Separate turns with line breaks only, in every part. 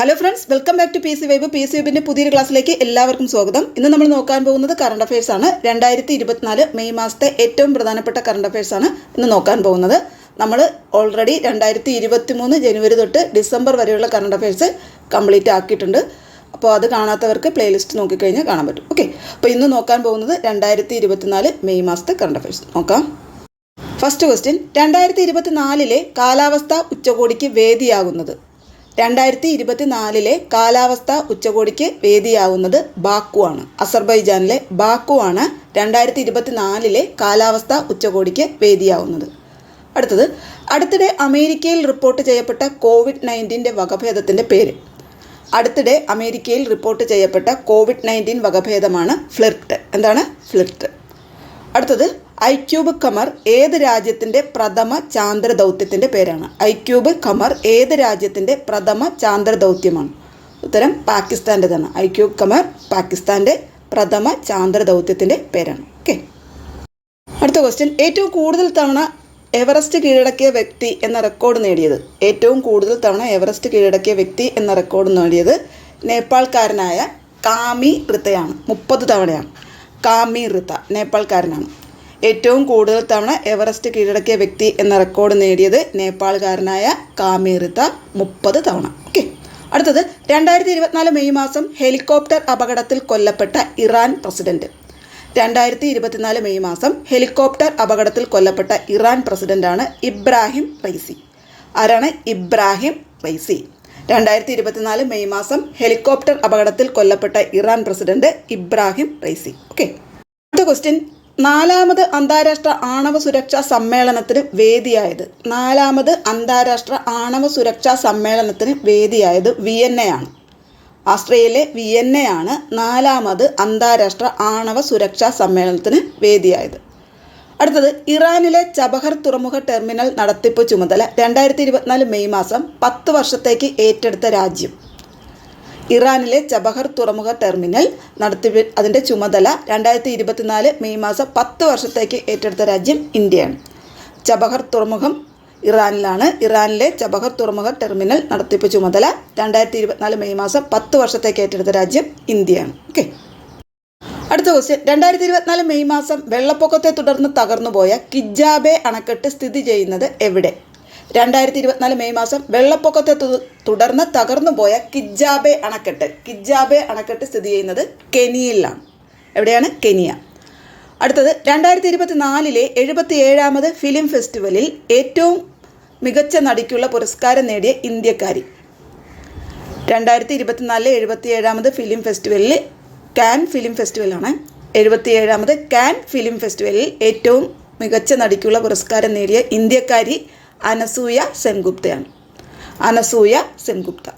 Hello friends welcome back to P C vibe P C വൈബിന്റെ പുതിയൊരു ക്ലാസ്സിലേക്ക് എല്ലാവർക്കും സ്വാഗതം. ഇന്ന് നമ്മൾ നോക്കാൻ പോകുന്നത് കറണ്ട് അഫയേഴ്സ് ആണ്. രണ്ടായിരത്തി ഇരുപത്തിനാല് മെയ് മാസത്തെ ഏറ്റവും പ്രധാനപ്പെട്ട കറണ്ട് അഫയേഴ്സ് ആണ് ഇന്ന് നോക്കാൻ പോകുന്നത്. നമ്മൾ ഓൾറെഡി രണ്ടായിരത്തി ഇരുപത്തി മൂന്ന് ജനുവരി തൊട്ട് ഡിസംബർ വരെയുള്ള കറണ്ട് അഫയേഴ്സ് കംപ്ലീറ്റ് ആക്കിയിട്ടുണ്ട്. അപ്പോൾ അത് കാണാത്തവർക്ക് പ്ലേലിസ്റ്റ് നോക്കിക്കഴിഞ്ഞാൽ കാണാൻ പറ്റും. ഓക്കെ അപ്പോൾ ഇന്ന് നോക്കാൻ പോകുന്നത് രണ്ടായിരത്തി ഇരുപത്തിനാല് മെയ് മാസത്തെ കറണ്ട് അഫയേഴ്സ് നോക്കാം. ഫസ്റ്റ് ക്വസ്റ്റ്യൻ രണ്ടായിരത്തി ഇരുപത്തിനാലിലെ കാലാവസ്ഥ ഉച്ചകോടിക്ക് വേദിയാകുന്നത് രണ്ടായിരത്തി ഇരുപത്തിനാലിലെ കാലാവസ്ഥ ഉച്ചകോടിക്ക് വേദിയാവുന്നത് ബാക്കു ആണ് അസർബൈജാനിലെ ബാക്കു ആണ് രണ്ടായിരത്തി ഇരുപത്തിനാലിലെ കാലാവസ്ഥ ഉച്ചകോടിക്ക് വേദിയാവുന്നത്. അടുത്തത് അടുത്തിടെ അമേരിക്കയിൽ റിപ്പോർട്ട് ചെയ്യപ്പെട്ട കോവിഡ് നയന്റീന്റെ വകഭേദത്തിന്റെ പേര്. അടുത്തിടെ അമേരിക്കയിൽ റിപ്പോർട്ട് ചെയ്യപ്പെട്ട കോവിഡ് നയന്റീൻ വകഭേദമാണ് ഫ്ലിർട്ട്. എന്താണ്? ഫ്ലിർട്ട്. അടുത്തത് ഐക്യൂബ് കമർ ഏത് രാജ്യത്തിന്റെ പ്രഥമ ചാന്ദ്ര ദൗത്യത്തിന്റെ പേരാണ്? ഐക്യൂബ് കമർ ഏത് രാജ്യത്തിന്റെ പ്രഥമ ചാന്ദ്ര ദൗത്യമാണ്? ഉത്തരം പാകിസ്ഥാന്റെതാണ്. ഐക്യൂബ് കമർ പാകിസ്ഥാന്റെ പ്രഥമ ചാന്ദ്ര ദൗത്യത്തിന്റെ പേരാണ്. ഓക്കെ. അടുത്ത ക്വസ്റ്റ്യൻ ഏറ്റവും കൂടുതൽ തവണ എവറസ്റ്റ് കീഴടക്കിയ വ്യക്തി എന്ന റെക്കോർഡ് നേടിയത്. ഏറ്റവും കൂടുതൽ തവണ എവറസ്റ്റ് കീഴടക്കിയ വ്യക്തി എന്ന റെക്കോർഡ് നേടിയത് നേപ്പാൾക്കാരനായ കാമി ഋത്തയാണ് മുപ്പത് തവണയാണ്. കാമി ഋത്ത നേപ്പാൾക്കാരനാണ്. ഏറ്റവും കൂടുതൽ തവണ എവറസ്റ്റ് കീഴടക്കിയ വ്യക്തി എന്ന റെക്കോർഡ് നേടിയത് നേപ്പാളുകാരനായ കാമീറിത്ത മുപ്പത് തവണ. ഓക്കെ അടുത്തത് രണ്ടായിരത്തി ഇരുപത്തിനാല് മെയ് മാസം ഹെലികോപ്റ്റർ അപകടത്തിൽ കൊല്ലപ്പെട്ട ഇറാൻ പ്രസിഡന്റ്. രണ്ടായിരത്തി ഇരുപത്തിനാല് മെയ് മാസം ഹെലികോപ്റ്റർ അപകടത്തിൽ കൊല്ലപ്പെട്ട ഇറാൻ പ്രസിഡന്റാണ് ഇബ്രാഹിം റൈസി. ആരാണ് ഇബ്രാഹിം റൈസി? രണ്ടായിരത്തി ഇരുപത്തിനാല് മെയ് മാസം ഹെലികോപ്റ്റർ അപകടത്തിൽ കൊല്ലപ്പെട്ട Iran president Ebrahim Raisi. Okay അടുത്ത ക്വസ്റ്റ്യൻ നാലാമത് അന്താരാഷ്ട്ര ആണവ സുരക്ഷാ സമ്മേളനത്തിന് വേദിയായത്. നാലാമത് അന്താരാഷ്ട്ര ആണവ സുരക്ഷാ സമ്മേളനത്തിന് വേദിയായത് വിയന്നയാണ്. ആസ്ട്രേലിയയിലെ വിയന്നയാണ് നാലാമത് അന്താരാഷ്ട്ര ആണവ സുരക്ഷാ സമ്മേളനത്തിന് വേദിയായത്. അടുത്തത് ഇറാനിലെ ചബഹർ തുറമുഖ ടെർമിനൽ നടത്തിപ്പ് ചുമതല രണ്ടായിരത്തി മെയ് മാസം പത്ത് വർഷത്തേക്ക് ഏറ്റെടുത്ത രാജ്യം. ഇറാനിലെ ചബഹർ തുറമുഖ ടെർമിനൽ നടത്തി അതിന്റെ ചുമതല രണ്ടായിരത്തി ഇരുപത്തിനാല് മെയ് മാസം പത്ത് വർഷത്തേക്ക് ഏറ്റെടുത്ത രാജ്യം ഇന്ത്യയാണ്. ചബഹർ തുറമുഖം ഇറാനിലാണ്. ഇറാനിലെ ചബഹർ തുറമുഖ ടെർമിനൽ നടത്തിപ്പ് ചുമതല രണ്ടായിരത്തി ഇരുപത്തിനാല് മെയ് മാസം പത്ത് വർഷത്തേക്ക് ഏറ്റെടുത്ത രാജ്യം ഇന്ത്യയാണ്. ഓക്കെ. അടുത്ത ക്വസ്റ്റ്യൻ രണ്ടായിരത്തി ഇരുപത്തിനാല് മെയ് മാസം വെള്ളപ്പൊക്കത്തെ തുടർന്ന് തകർന്നുപോയ കിജാബെ അണക്കെട്ട് സ്ഥിതി ചെയ്യുന്നത് എവിടെ? രണ്ടായിരത്തി ഇരുപത്തിനാല് മെയ് മാസം വെള്ളപ്പൊക്കത്തെ തുടർന്ന് തകർന്നുപോയ കിജാബെ അണക്കെട്ട്. കിജാബെ അണക്കെട്ട് സ്ഥിതി ചെയ്യുന്നത് കെനിയയിലാണ്. എവിടെയാണ്? കെനിയ. അടുത്തത് രണ്ടായിരത്തി ഇരുപത്തി നാലിലെ എഴുപത്തി ഏഴാമത് ഫിലിം ഫെസ്റ്റിവലിൽ ഏറ്റവും മികച്ച നടിക്കുള്ള പുരസ്കാരം നേടിയ ഇന്ത്യക്കാരി. രണ്ടായിരത്തി ഇരുപത്തിനാലിലെ എഴുപത്തി ഏഴാമത് ഫിലിം ഫെസ്റ്റിവലിൽ കാൻ ഫിലിം ഫെസ്റ്റിവലാണ്. എഴുപത്തി ഏഴാമത് കാൻ ഫിലിം ഫെസ്റ്റിവലിൽ ഏറ്റവും മികച്ച നടിക്കുള്ള പുരസ്കാരം നേടിയ ഇന്ത്യക്കാരി അനസൂയ സെൻഗുപ്തയാണ്. അനസൂയ സെൻഗുപ്ത.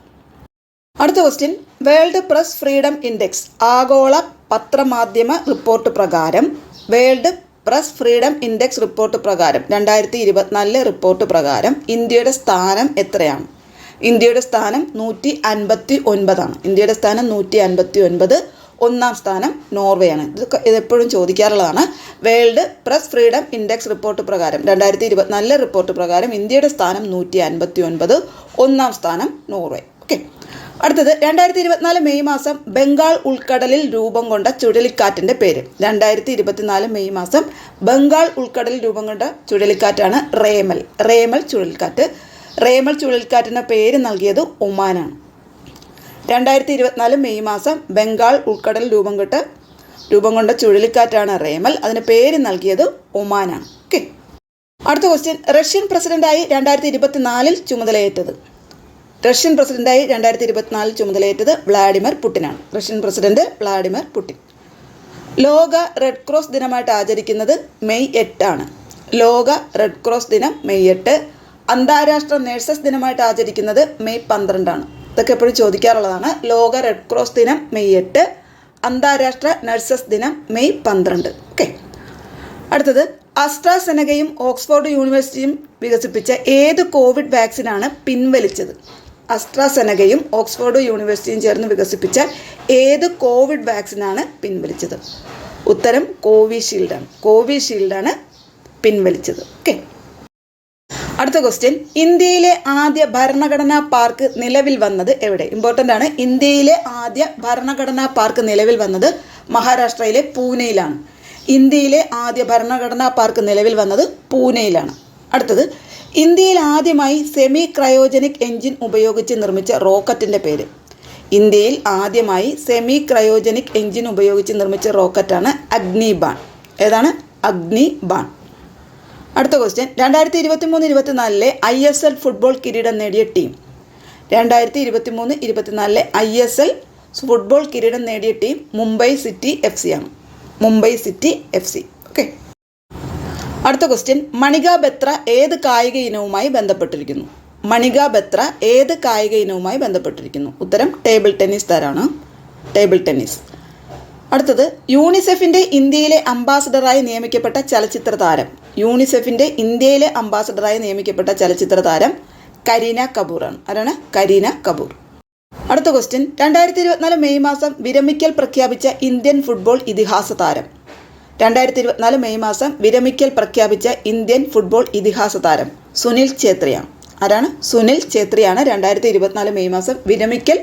അടുത്ത question world press freedom index ആഗോള പത്രമാധ്യമ റിപ്പോർട്ട് പ്രകാരം world press freedom index report പ്രകാരം രണ്ടായിരത്തി ഇരുപത്തിനാലിലെ റിപ്പോർട്ട് പ്രകാരം ഇന്ത്യയുടെ സ്ഥാനം എത്രയാണ്? ഇന്ത്യയുടെ സ്ഥാനം നൂറ്റി അൻപത്തി ഒൻപതാണ് ഇന്ത്യയുടെ സ്ഥാനം നൂറ്റി അൻപത്തി ഒൻപത് ഒന്നാം സ്ഥാനം നോർവേയാണ് ഇത് ഇതെപ്പോഴും ചോദിക്കാറുള്ളതാണ്. World press freedom index report പ്രകാരം രണ്ടായിരത്തി ഇരുപത്തിനാലിലെ റിപ്പോർട്ട് പ്രകാരം ഇന്ത്യയുടെ സ്ഥാനം നൂറ്റി അൻപത്തി ഒൻപത് ഒന്നാം സ്ഥാനം നോർവേ. ഓക്കെ. അടുത്തത് രണ്ടായിരത്തി ഇരുപത്തിനാല് മെയ് മാസം ബംഗാൾ ഉൾക്കടലിൽ രൂപം കൊണ്ട ചുഴലിക്കാറ്റിന്റെ പേര്. രണ്ടായിരത്തി ഇരുപത്തിനാല് മെയ് മാസം ബംഗാൾ ഉൾക്കടലിൽ രൂപം കൊണ്ട ചുഴലിക്കാറ്റാണ് റേമൽ. റേമൽ ചുഴലിക്കാറ്റ്. റേമൽ ചുഴലിക്കാറ്റിന്റെ പേര് നൽകിയത് ഒമാനാണ്. രണ്ടായിരത്തി ഇരുപത്തിനാല് മെയ് മാസം ബംഗാൾ ഉൾക്കടൽ രൂപം കൊട്ട് രൂപം കൊണ്ട ചുഴലിക്കാറ്റാണ് റേമൽ. അതിന് പേര് നൽകിയത് ഒമാനാണ്. ഓക്കെ. അടുത്ത ക്വസ്റ്റ്യൻ റഷ്യൻ പ്രസിഡന്റായി രണ്ടായിരത്തി ഇരുപത്തിനാലിൽ ചുമതലയേറ്റത്. റഷ്യൻ പ്രസിഡന്റായി രണ്ടായിരത്തി ഇരുപത്തിനാലിൽ ചുമതലയേറ്റത് Vladimir പുട്ടിനാണ്. Russian president Vladimir Putin. ലോക റെഡ് ക്രോസ് ദിനമായിട്ട് ആചരിക്കുന്നത് മെയ് എട്ടാണ്. ലോക റെഡ് ക്രോസ് ദിനം മെയ് എട്ട്. അന്താരാഷ്ട്ര നഴ്സസ് ദിനമായിട്ട് ആചരിക്കുന്നത് മെയ് പന്ത്രണ്ടാണ്. ഇതൊക്കെ എപ്പോഴും ചോദിക്കാറുള്ളതാണ്. ലോക റെഡ് ക്രോസ് ദിനം മെയ് എട്ട് അന്താരാഷ്ട്ര നഴ്സസ് ദിനം മെയ് പന്ത്രണ്ട്. ഓക്കെ അടുത്തത് അസ്ട്രാസെനകയും ഓക്സ്ഫോർഡ് യൂണിവേഴ്സിറ്റിയും വികസിപ്പിച്ച ഏത് കോവിഡ് വാക്സിനാണ് പിൻവലിച്ചത്? അസ്ട്രാസെനകയും ഓക്സ്ഫോർഡ് യൂണിവേഴ്സിറ്റിയും ചേർന്ന് വികസിപ്പിച്ച ഏത് കോവിഡ് വാക്സിനാണ് പിൻവലിച്ചത്? ഉത്തരം കോവിഷീൽഡാണ്. കോവിഷീൽഡാണ് പിൻവലിച്ചത്. ഓക്കെ അടുത്ത ക്വസ്റ്റ്യൻ ഇന്ത്യയിലെ ആദ്യ ഭരണഘടനാ പാർക്ക് നിലവിൽ വന്നത് എവിടെ? ഇമ്പോർട്ടന്റ് ആണ്. ഇന്ത്യയിലെ ആദ്യ ഭരണഘടനാ പാർക്ക് നിലവിൽ വന്നത് മഹാരാഷ്ട്രയിലെ പൂനെയിലാണ്. ഇന്ത്യയിലെ ആദ്യ ഭരണഘടനാ പാർക്ക് നിലവിൽ വന്നത് പൂനെയിലാണ്. അടുത്തത് ഇന്ത്യയിൽ ആദ്യമായി സെമി ക്രയോജനിക് എഞ്ചിൻ ഉപയോഗിച്ച് നിർമ്മിച്ച റോക്കറ്റിന്റെ പേര്. ഇന്ത്യയിൽ ആദ്യമായി സെമി ക്രയോജനിക് എഞ്ചിൻ ഉപയോഗിച്ച് നിർമ്മിച്ച റോക്കറ്റാണ് അഗ്നിബാൺ. ഏതാണ്? അഗ്നിബാൺ. അടുത്ത ക്വസ്റ്റ്യൻ രണ്ടായിരത്തി ഇരുപത്തി മൂന്ന് ഇരുപത്തിനാലിലെ ഐ എസ് എൽ ഫുട്ബോൾ കിരീടം നേടിയ ടീം രണ്ടായിരത്തി ഇരുപത്തി മൂന്ന് ഇരുപത്തിനാലിലെ ഐ എസ് എൽ ഫുട്ബോൾ കിരീടം നേടിയ team Mumbai city F C ആണ്. Mumbai city F C okay അടുത്ത ക്വസ്റ്റ്യൻ മണിക ബത്ര ഏത് കായിക ഇനവുമായി ബന്ധപ്പെട്ടിരിക്കുന്നു? മണിക ബത്ര ഏത് കായിക ഇനവുമായി ബന്ധപ്പെട്ടിരിക്കുന്നു? ഉത്തരം ടേബിൾ ടെന്നീസ് താരാണ്. ടേബിൾ ടെന്നീസ് അടുത്തത് യൂണിസെഫിന്റെ ഇന്ത്യയിലെ അംബാസഡറായി നിയമിക്കപ്പെട്ട ചലച്ചിത്ര താരം. യൂണിസെഫിന്റെ ഇന്ത്യയിലെ അംബാസഡറായി നിയമിക്കപ്പെട്ട ചലച്ചിത്ര താരം കരീന കപൂറാണ്. ആരാണ്? കരീന കപൂർ. അടുത്ത ക്വസ്റ്റ്യൻ രണ്ടായിരത്തി ഇരുപത്തിനാല് മെയ് മാസം വിരമിക്കൽ പ്രഖ്യാപിച്ച ഇന്ത്യൻ ഫുട്ബോൾ ഇതിഹാസ താരം. രണ്ടായിരത്തി ഇരുപത്തിനാല് മെയ് മാസം വിരമിക്കൽ പ്രഖ്യാപിച്ച ഇന്ത്യൻ ഫുട്ബോൾ ഇതിഹാസ താരം സുനിൽ ഛേത്രിയാണ്. ആരാണ്? സുനിൽ ഛേത്രിയാണ് രണ്ടായിരത്തി ഇരുപത്തിനാല് മെയ് മാസം വിരമിക്കൽ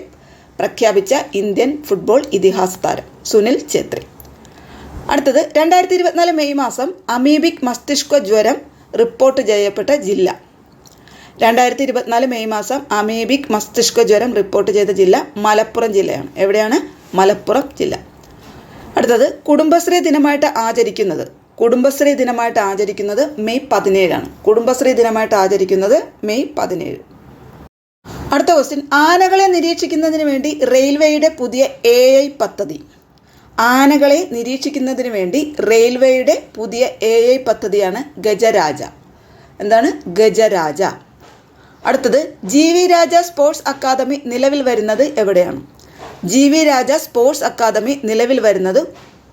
പ്രഖ്യാപിച്ച ഇന്ത്യൻ ഫുട്ബോൾ ഇതിഹാസ താരം സുനിൽ ഛേത്രി. അടുത്തത് രണ്ടായിരത്തി ഇരുപത്തിനാല് മെയ് മാസം അമീബിക് മസ്തിഷ്ക ജ്വരം റിപ്പോർട്ട് ചെയ്യപ്പെട്ട ജില്ല. രണ്ടായിരത്തി ഇരുപത്തിനാല് മെയ് മാസം അമീബിക് മസ്തിഷ്ക ജ്വരം റിപ്പോർട്ട് ചെയ്ത ജില്ല മലപ്പുറം ജില്ലയാണ്. എവിടെയാണ്? മലപ്പുറം ജില്ല. അടുത്തത് കുടുംബശ്രീ ദിനമായിട്ട് ആചരിക്കുന്നത്. കുടുംബശ്രീ ദിനമായിട്ട് ആചരിക്കുന്നത് മെയ് പതിനേഴാണ്. കുടുംബശ്രീ ദിനമായിട്ട് ആചരിക്കുന്നത് മെയ് പതിനേഴ്. അടുത്ത ക്വസ്റ്റ്യൻ ആനകളെ നിരീക്ഷിക്കുന്നതിന് വേണ്ടി റെയിൽവേയുടെ പുതിയ എ ഐ പദ്ധതി. ആനകളെ നിരീക്ഷിക്കുന്നതിന് വേണ്ടി റെയിൽവേയുടെ പുതിയ എ ഐ പദ്ധതിയാണ് ഗജരാജ. എന്താണ്? ഗജരാജ. അടുത്തത് G V Raja sports academy നിലവിൽ വരുന്നത് എവിടെയാണ്? G V Raja sports academy നിലവിൽ വരുന്നത്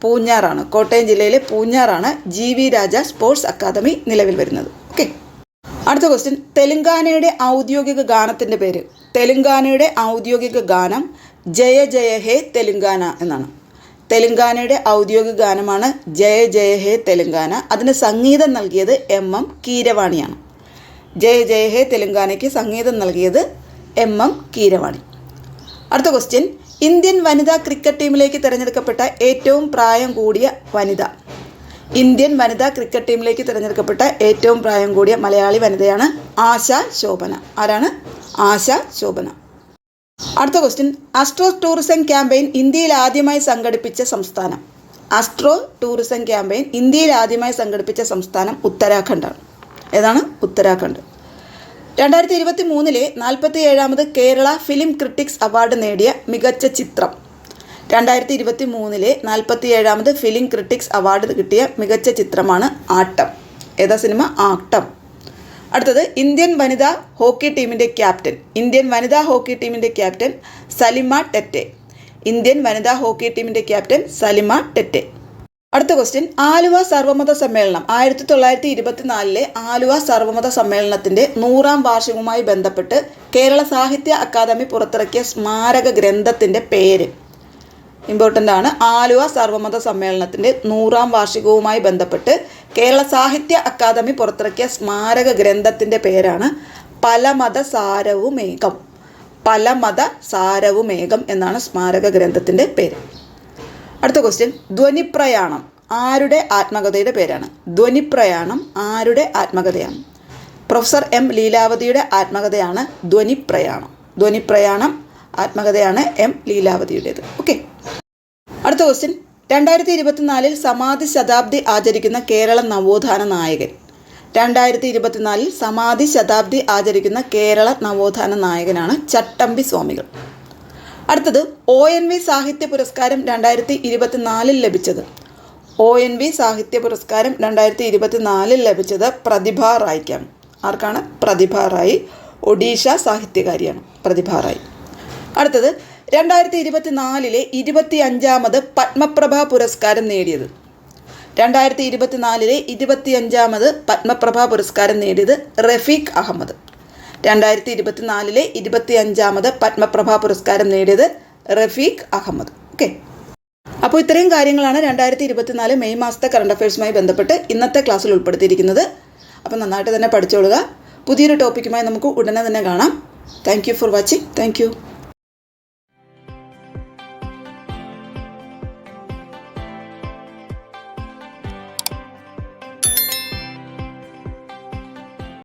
പൂഞ്ഞാറാണ്. കോട്ടയം ജില്ലയിലെ പൂഞ്ഞാറാണ് G V Raja sports academy നിലവിൽ വരുന്നത്. അടുത്ത ക്വസ്റ്റ്യൻ തെലുങ്കാനയുടെ ഔദ്യോഗിക ഗാനത്തിന്റെ പേര്. തെലുങ്കാനയുടെ ഔദ്യോഗിക ഗാനം ജയ ജയ ഹേ തെലുങ്കാന എന്നാണ്. തെലുങ്കാനയുടെ ഔദ്യോഗിക ഗാനമാണ് ജയ ജയ ഹേ തെലുങ്കാന. അതിന് സംഗീതം നൽകിയത് എം എം കീരവാണിയാണ്. ജയ ജയ ഹേ തെലുങ്കാനയ്ക്ക് സംഗീതം നൽകിയത് എം എം കീരവാണി. അടുത്ത ക്വസ്റ്റ്യൻ ഇന്ത്യൻ വനിതാ ക്രിക്കറ്റ് ടീമിലേക്ക് തിരഞ്ഞെടുക്കപ്പെട്ട ഏറ്റവും പ്രായം കൂടിയ വനിത. ഇന്ത്യൻ വനിതാ ക്രിക്കറ്റ് ടീമിലേക്ക് തിരഞ്ഞെടുക്കപ്പെട്ട ഏറ്റവും പ്രായം കൂടിയ മലയാളി വനിതയാണ് ആശ ശോഭന. ആരാണ്? ആശ ശോഭന. അടുത്ത ക്വസ്റ്റ്യൻ അസ്ട്രോ ടൂറിസം ക്യാമ്പയിൻ ഇന്ത്യയിൽ ആദ്യമായി സംഘടിപ്പിച്ച സംസ്ഥാനം. അസ്ട്രോ ടൂറിസം ക്യാമ്പയിൻ ഇന്ത്യയിൽ ആദ്യമായി സംഘടിപ്പിച്ച സംസ്ഥാനം ഉത്തരാഖണ്ഡാണ്. ഏതാണ്? ഉത്തരാഖണ്ഡ്. രണ്ടായിരത്തി ഇരുപത്തി മൂന്നിലെ നാൽപ്പത്തി ഏഴാമത് കേരള ഫിലിം ക്രിട്ടിക്സ് അവാർഡ് നേടിയ മികച്ച ചിത്രം രണ്ടായിരത്തി ഇരുപത്തി മൂന്നിലെ നാൽപ്പത്തി ഏഴാമത് ഫിലിം ക്രിട്ടിക്സ് അവാർഡ് കിട്ടിയ മികച്ച ചിത്രമാണ് ആട്ടം. ഏതാ സിനിമ? ആട്ടം. അടുത്തത് ഇന്ത്യൻ വനിതാ ഹോക്കി ടീമിന്റെ ക്യാപ്റ്റൻ. ഇന്ത്യൻ വനിതാ ഹോക്കി ടീമിന്റെ ക്യാപ്റ്റൻ സലിമ ടെറ്റെ. ഇന്ത്യൻ വനിതാ ഹോക്കി ടീമിന്റെ ക്യാപ്റ്റൻ സലിമ ടെറ്റെ. അടുത്ത ക്വസ്റ്റ്യൻ ആലുവ സർവമത സമ്മേളനം. ആയിരത്തി തൊള്ളായിരത്തി ഇരുപത്തിനാലിലെ ആലുവ സർവമത സമ്മേളനത്തിന്റെ നൂറാം വാർഷികവുമായി ബന്ധപ്പെട്ട് കേരള സാഹിത്യ അക്കാദമി പുറത്തിറക്കിയ സ്മാരക ഗ്രന്ഥത്തിന്റെ പേര്. ഇമ്പോർട്ടന്റ് ആണ്. ആലുവ സർവമത സമ്മേളനത്തിന്റെ നൂറാം വാർഷികവുമായി ബന്ധപ്പെട്ട് കേരള സാഹിത്യ അക്കാദമി പുറത്തിറക്കിയ സ്മാരക ഗ്രന്ഥത്തിന്റെ പേരാണ് പലമത സാരവുമേകം പലമത സാരവുമേകം എന്നാണ് സ്മാരക ഗ്രന്ഥത്തിന്റെ പേര്. അടുത്ത ക്വസ്റ്റ്യൻ ധ്വനിപ്രയാണം ആരുടെ ആത്മകഥയുടെ പേരാണ്? ധ്വനിപ്രയാണം ആരുടെ ആത്മകഥയാണ്? പ്രൊഫസർ എം ലീലാവതിയുടെ ആത്മകഥയാണ് ധ്വനിപ്രയാണം. ധ്വനിപ്രയാണം ആത്മകഥയാണ് എം ലീലാവതിയുടേത്. ഓക്കെ അടുത്ത ക്വസ്റ്റ്യൻ രണ്ടായിരത്തി ഇരുപത്തിനാലിൽ സമാധി ശതാബ്ദി ആചരിക്കുന്ന കേരള നവോത്ഥാന നായകൻ. രണ്ടായിരത്തി ഇരുപത്തിനാലിൽ സമാധി ശതാബ്ദി ആചരിക്കുന്ന കേരള നവോത്ഥാന നായകനാണ് ചട്ടമ്പി സ്വാമികൾ. അടുത്തത് ഒ എൻ വി സാഹിത്യ പുരസ്കാരം രണ്ടായിരത്തി ഇരുപത്തിനാലിൽ ലഭിച്ചത്. ഒ എൻ വി സാഹിത്യ പുരസ്കാരം രണ്ടായിരത്തി ഇരുപത്തിനാലിൽ ലഭിച്ചത് പ്രതിഭ റായിക്കാണ്. ആർക്കാണ്? പ്രതിഭ റായി ഒഡീഷ സാഹിത്യകാരിയാണ്. പ്രതിഭ റായ്. അടുത്തത് രണ്ടായിരത്തി ഇരുപത്തിനാലിലെ ഇരുപത്തി അഞ്ചാമത് പത്മപ്രഭ പുരസ്കാരം നേടിയത്. രണ്ടായിരത്തി ഇരുപത്തിനാലിലെ ഇരുപത്തി അഞ്ചാമത് പത്മപ്രഭ പുരസ്കാരം നേടിയത് റഫീഖ് അഹമ്മദ്. രണ്ടായിരത്തി ഇരുപത്തിനാലിലെ ഇരുപത്തി അഞ്ചാമത് പത്മപ്രഭ പുരസ്കാരം നേടിയത് റഫീഖ് അഹമ്മദ്. ഓക്കെ. അപ്പോൾ ഇത്രയും കാര്യങ്ങളാണ് രണ്ടായിരത്തി ഇരുപത്തിനാല് മെയ് മാസത്തെ കറണ്ട് അഫയേഴ്സുമായി ബന്ധപ്പെട്ട് ഇന്നത്തെ ക്ലാസ്സിൽ ഉൾപ്പെടുത്തിയിരിക്കുന്നത്. അപ്പോൾ നന്നായിട്ട് തന്നെ പഠിച്ചോളുക. പുതിയൊരു ടോപ്പിക്കുമായി നമുക്ക് ഉടനെ തന്നെ കാണാം. Thank for watching. താങ്ക്